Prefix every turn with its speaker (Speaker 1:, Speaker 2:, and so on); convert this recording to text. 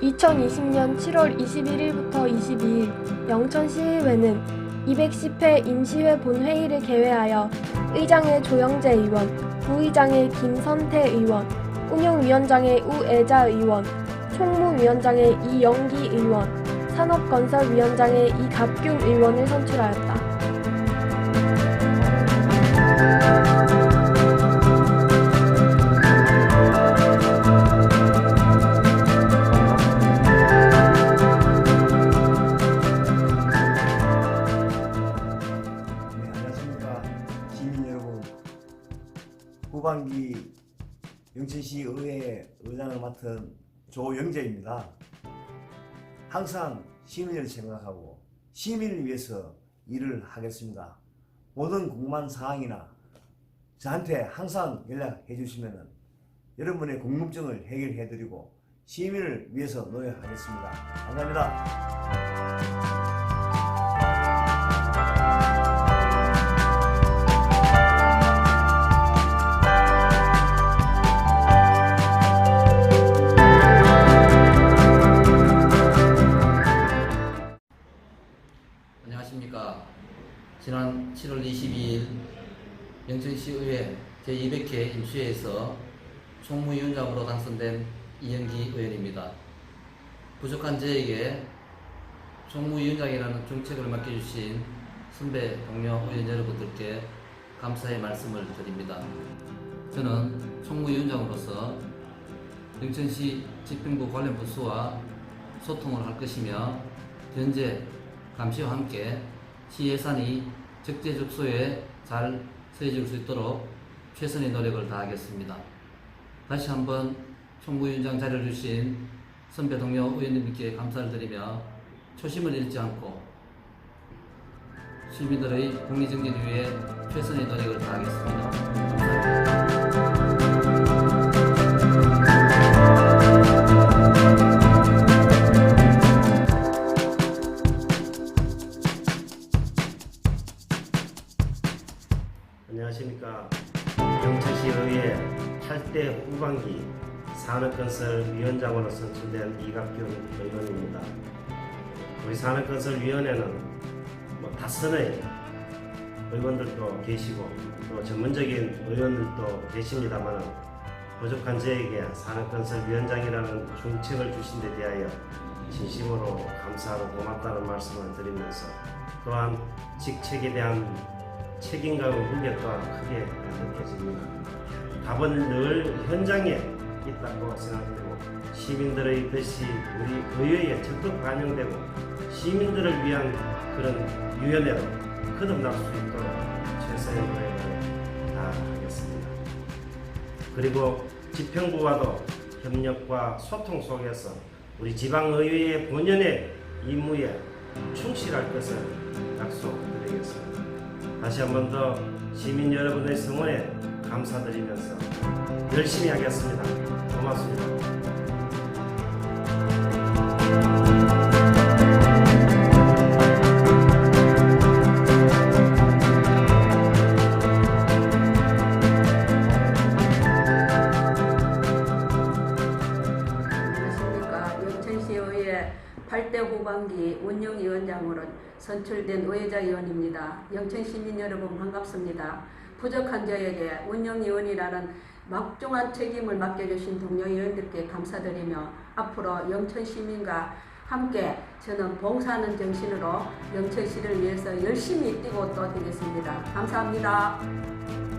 Speaker 1: 2020년 7월 21일부터 22일 영천시의회는 210회 임시회 본회의를 개회하여 의장의 조영재 의원, 부의장의 김선태 의원, 운영위원장의 우애자 의원, 총무위원장의 이영기 의원, 산업건설위원장의 이갑균 의원을 선출하였다.
Speaker 2: 후반기 영천시 의회 의장을 맡은 조영재입니다. 항상 시민을 생각하고 시민을 위해서 일을 하겠습니다. 모든 궁금한 사항이나 저한테 항상 연락해 주시면 여러분의 궁금증을 해결해 드리고 시민을 위해서 노력하겠습니다. 감사합니다.
Speaker 3: 10월 22일 영천시의회 제200회 임시회에서 총무위원장으로 당선된 이영기 의원입니다. 부족한 저에게 총무위원장이라는 정책을 맡겨주신 선배 동료 의원 여러분들께 감사의 말씀을 드립니다. 저는 총무위원장으로서 영천시 집행부 관련 부서와 소통을 할 것이며 현재 감시와 함께 시 예산이 적재적소에 잘 쓰여질 수 있도록 최선의 노력을 다하겠습니다. 다시 한번 총무위원장 자리를 주신 선배 동료 의원님께 감사를 드리며 초심을 잃지 않고 시민들의 공리정리를 위해 최선의 노력을 다하겠습니다. 감사합니다.
Speaker 4: 안녕하십니까. 영천시의회 8대 후반기 산업건설위원장으로 선출된 이갑균 의원입니다. 우리 산업건설위원회는 뭐 다선의 의원들도 계시고 또 전문적인 의원들도 계십니다만 부족한 저에게 산업건설위원장이라는 중책을 주신 데 대하여 진심으로 감사하고 고맙다는 말씀을 드리면서 또한 직책에 대한 무게 또한 크게 느껴집니다. 답은 늘 현장에 있다고 생각되고 시민들의 뜻이 우리 의회에 적극 반영되고 시민들을 위한 그런 위원회로 거듭날 수 있도록 최선의 노력을 다하겠습니다. 그리고 집행부와도 협력과 소통 속에서 우리 지방의회의 본연의 임무에 충실할 것을 약속드리겠습니다. 다시 한 번 더 시민 여러분의 성원에 감사드리면서 열심히 하겠습니다. 고맙습니다.
Speaker 5: 영천시의회 8대 후반기 운영위 원장으로 선출된 오혜자 의원입니다. 영천 시민 여러분 반갑습니다. 부족한 저에게 운영위원이라는 막중한 책임을 맡겨주신 동료 의원들께 감사드리며 앞으로 영천 시민과 함께 저는 봉사하는 정신으로 영천시를 위해서 열심히 뛰고 또 되겠습니다. 감사합니다.